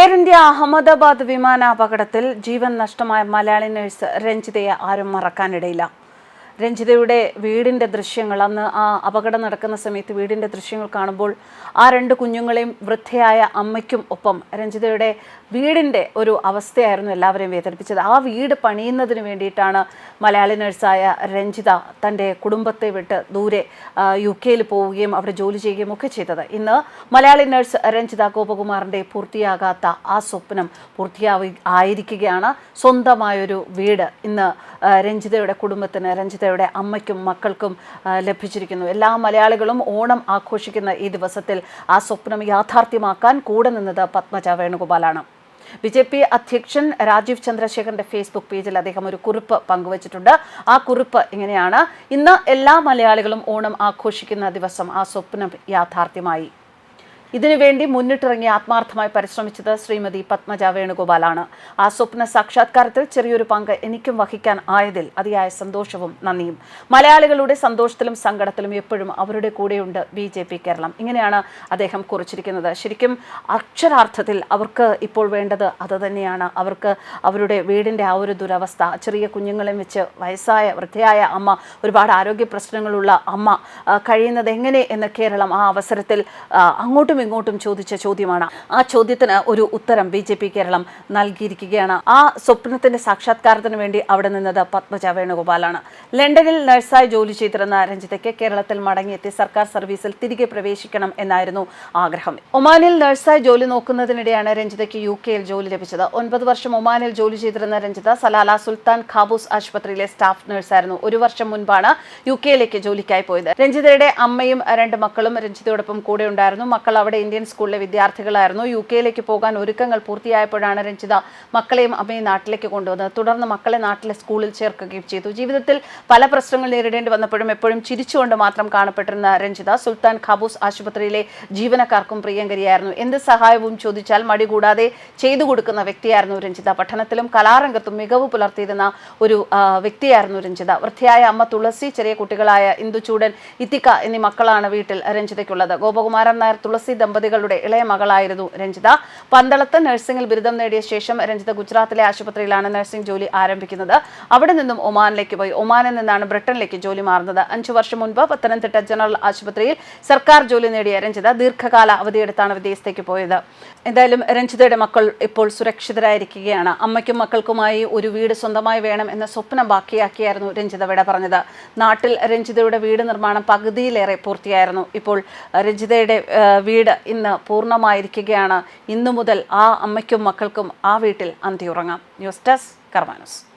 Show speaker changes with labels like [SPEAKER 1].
[SPEAKER 1] Air India Ahmedabad വിമാനാപകടത്തിൽ ജീവൻ നഷ്ടമായ മലയാളി നഴ്സ് രഞ്ജിതയെ ആരും മറക്കാനിടയില്ല. രഞ്ജിതയുടെ വീടിന്റെ ദൃശ്യങ്ങൾ. അന്ന് ആ അപകടം നടക്കുന്ന സമയത്ത് വീടിന്റെ ദൃശ്യങ്ങൾ കാണുമ്പോൾ ആ രണ്ട് കുഞ്ഞുങ്ങളെയും വൃദ്ധയായ അമ്മയ്ക്കും ഒപ്പം രഞ്ജിതയുടെ വീടിന്റെ ഒരു അവസ്ഥയായിരുന്നു എല്ലാവരെയും വേദനിപ്പിച്ചത്. ആ വീട് പണിയുന്നതിന് വേണ്ടിയിട്ടാണ് മലയാളി നഴ്സായ രഞ്ജിത തന്റെ കുടുംബത്തെ വിട്ട് ദൂരെ യു കെയിൽ പോവുകയും അവിടെ ജോലി ചെയ്യുകയും ഒക്കെ ചെയ്തത്. ഇന്ന് മലയാളി നഴ്സ് രഞ്ജിത ഗോപകുമാറിന്റെ പൂർത്തിയാകാത്ത ആ സ്വപ്നം പൂർത്തിയാവി ആയിരിക്കുകയാണ്. സ്വന്തമായൊരു വീട് ഇന്ന് രഞ്ജിതയുടെ കുടുംബത്തിന് രഞ്ജിതയുടെ അമ്മയ്ക്കും മക്കൾക്കും ലഭിച്ചിരിക്കുന്നു. എല്ലാ മലയാളികളും ഓണം ആഘോഷിക്കുന്ന ഈ ദിവസത്തിൽ ആ സ്വപ്നം യാഥാർത്ഥ്യമാക്കാൻ കൂടെ നിന്നത് പത്മജ വേണുഗോപാലാണ്. ബി ജെ പി അധ്യക്ഷൻ രാജീവ് ചന്ദ്രശേഖറിന്റെ ഫേസ്ബുക്ക് പേജിൽ അദ്ദേഹം ഒരു കുറിപ്പ് പങ്കുവച്ചിട്ടുണ്ട്. ആ കുറിപ്പ് ഇങ്ങനെയാണ്. ഇന്ന് എല്ലാ മലയാളികളും ഓണം ആഘോഷിക്കുന്ന ദിവസം ആ സ്വപ്നം യാഥാർത്ഥ്യമായി. ഇതിനുവേണ്ടി മുന്നിട്ടിറങ്ങി ആത്മാർത്ഥമായി പരിശ്രമിച്ചത് ശ്രീമതി പത്മജ വേണുഗോപാലാണ്. ആ സ്വപ്ന സാക്ഷാത്കാരത്തിൽ ചെറിയൊരു പങ്ക് എനിക്കും വഹിക്കാൻ ആയതിൽ അതിയായ സന്തോഷവും നന്ദിയും. മലയാളികളുടെ സന്തോഷത്തിലും സങ്കടത്തിലും എപ്പോഴും അവരുടെ കൂടെയുണ്ട് ബി ജെ പി കേരളം. ഇങ്ങനെയാണ് അദ്ദേഹം കുറിച്ചിരിക്കുന്നത്. ശരിക്കും അക്ഷരാർത്ഥത്തിൽ അവർക്ക് ഇപ്പോൾ വേണ്ടത് അത് തന്നെയാണ്. അവർക്ക് അവരുടെ വീടിന്റെ ആ ഒരു ദുരവസ്ഥ ചെറിയ കുഞ്ഞുങ്ങളെ വെച്ച് വയസ്സായ വൃദ്ധയായ അമ്മ ഒരുപാട് ആരോഗ്യ പ്രശ്നങ്ങളുള്ള അമ്മ കഴിയുന്നത് എങ്ങനെ എന്ന് കേരളം ആ അവസരത്തിൽ അങ്ങോട്ടും ഇങ്ങോട്ടും ചോദിച്ച ചോദ്യമാണ്. ആ ചോദ്യത്തിന് ഒരു ഉത്തരം ബി ജെ പി കേരളം നൽകിയിരിക്കുകയാണ്. ആ സ്വപ്നത്തിന്റെ സാക്ഷാത്കാരത്തിന് വേണ്ടി അവിടെ നിന്നത് പത്മജ വേണുഗോപാലാണ്. ലണ്ടനിൽ നഴ്സായി ജോലി ചെയ്തിരുന്ന രഞ്ജിതയ്ക്ക് കേരളത്തിൽ മടങ്ങിയെത്തി സർക്കാർ സർവീസിൽ തിരികെ പ്രവേശിക്കണം എന്നായിരുന്നു ആഗ്രഹം. ഒമാനിൽ നഴ്സായി ജോലി നോക്കുന്നതിനിടെയാണ് രഞ്ജിതയ്ക്ക് യു കെയിൽ ജോലി ലഭിച്ചത്. ഒൻപത് വർഷം ഒമാനിൽ ജോലി ചെയ്തിരുന്ന രഞ്ജിത സലാല സുൽത്താൻ ഖാബൂസ് ആശുപത്രിയിലെ സ്റ്റാഫ് നഴ്സായിരുന്നു. ഒരു വർഷം മുൻപാണ് യു കെയിലേക്ക് ജോലിക്കായി പോയത്. രഞ്ജിതയുടെ അമ്മയും രണ്ട് മക്കളും രഞ്ജിതയോടൊപ്പം കൂടെ ഉണ്ടായിരുന്നു. മക്കൾ അവിടെ ഇന്ത്യൻ സ്കൂളിലെ വിദ്യാർത്ഥികളായിരുന്നു. യു കെയിലേക്ക് പോകാൻ ഒരുക്കങ്ങൾ പൂർത്തിയായപ്പോഴാണ് രഞ്ജിത മക്കളെയും അമ്മയും നാട്ടിലേക്ക് കൊണ്ടുവന്നത്. തുടർന്ന് മക്കളെ നാട്ടിലെ സ്കൂളിൽ ചേർക്കുകയും ചെയ്തു. ജീവിതത്തിൽ പല പ്രശ്നങ്ങൾ നേരിടേണ്ടി വന്നപ്പോഴും എപ്പോഴും ചിരിച്ചുകൊണ്ട് മാത്രം കാണപ്പെട്ടിരുന്ന രഞ്ജിത സുൽത്താൻ ഖാബൂസ് ആശുപത്രിയിലെ ജീവനക്കാർക്കും പ്രിയങ്കരിയായിരുന്നു. എന്ത് സഹായവും ചോദിച്ചാൽ മടി കൂടാതെ ചെയ്തു കൊടുക്കുന്ന വ്യക്തിയായിരുന്നു രഞ്ജിത. പഠനത്തിലും കലാരംഗത്തും മികവ് പുലർത്തിയിരുന്ന ഒരു വ്യക്തിയായിരുന്നു രഞ്ജിത. വൃദ്ധയായ അമ്മ തുളസി ചെറിയ കുട്ടികളായ ഇന്ദുചൂടൻ ഇത്തിക്ക എന്നീ മക്കളാണ് വീട്ടിൽ രഞ്ജിതയ്ക്കുള്ളത്. ഗോപകുമാരൻ നായർ തുളസി ദമ്പതികളുടെ ഇളയ മകളായിരുന്നു രഞ്ജിത. പന്തളത്ത് നഴ്സിംഗിൽ ബിരുദം നേടിയ ശേഷം രഞ്ജിത ഗുജറാത്തിലെ ആശുപത്രിയിലാണ് നഴ്സിംഗ് ജോലി ആരംഭിക്കുന്നത്. അവിടെ നിന്നും ഒമാനിലേക്ക് പോയി. ഒമാനിൽ നിന്നാണ് ബ്രിട്ടനിലേക്ക് ജോലി മാറുന്നത്. അഞ്ചു വർഷം മുൻപ് പത്തനംതിട്ട ജനറൽ ആശുപത്രിയിൽ സർക്കാർ ജോലി നേടിയ രഞ്ജിത ദീർഘകാല അവധിയെടുത്താണ് വിദേശത്തേക്ക് പോയത്. എന്തായാലും രഞ്ജിതയുടെ മക്കൾ ഇപ്പോൾ സുരക്ഷിതരായിരിക്കുകയാണ്. അമ്മയ്ക്കും മക്കൾക്കുമായി ഒരു വീട് സ്വന്തമായി വേണം എന്ന സ്വപ്നം ബാക്കിയാക്കിയായിരുന്നു രഞ്ജിത വിട പറഞ്ഞത്. നാട്ടിൽ രഞ്ജിതയുടെ വീട് നിർമ്മാണം പകുതിയിലേറെ പൂർത്തിയായിരുന്നു. ഇപ്പോൾ രഞ്ജിതയുടെ ആ, ഇന്ന് പൂർണമായിരിക്കുകയാണ്. ഇന്നു മുതൽ ആ അമ്മയ്ക്കും മക്കൾക്കും ആ വീട്ടിൽ അന്തിയുറങ്ങാം ന്യൂസ് ഡെസ്ക് കർമാനസ്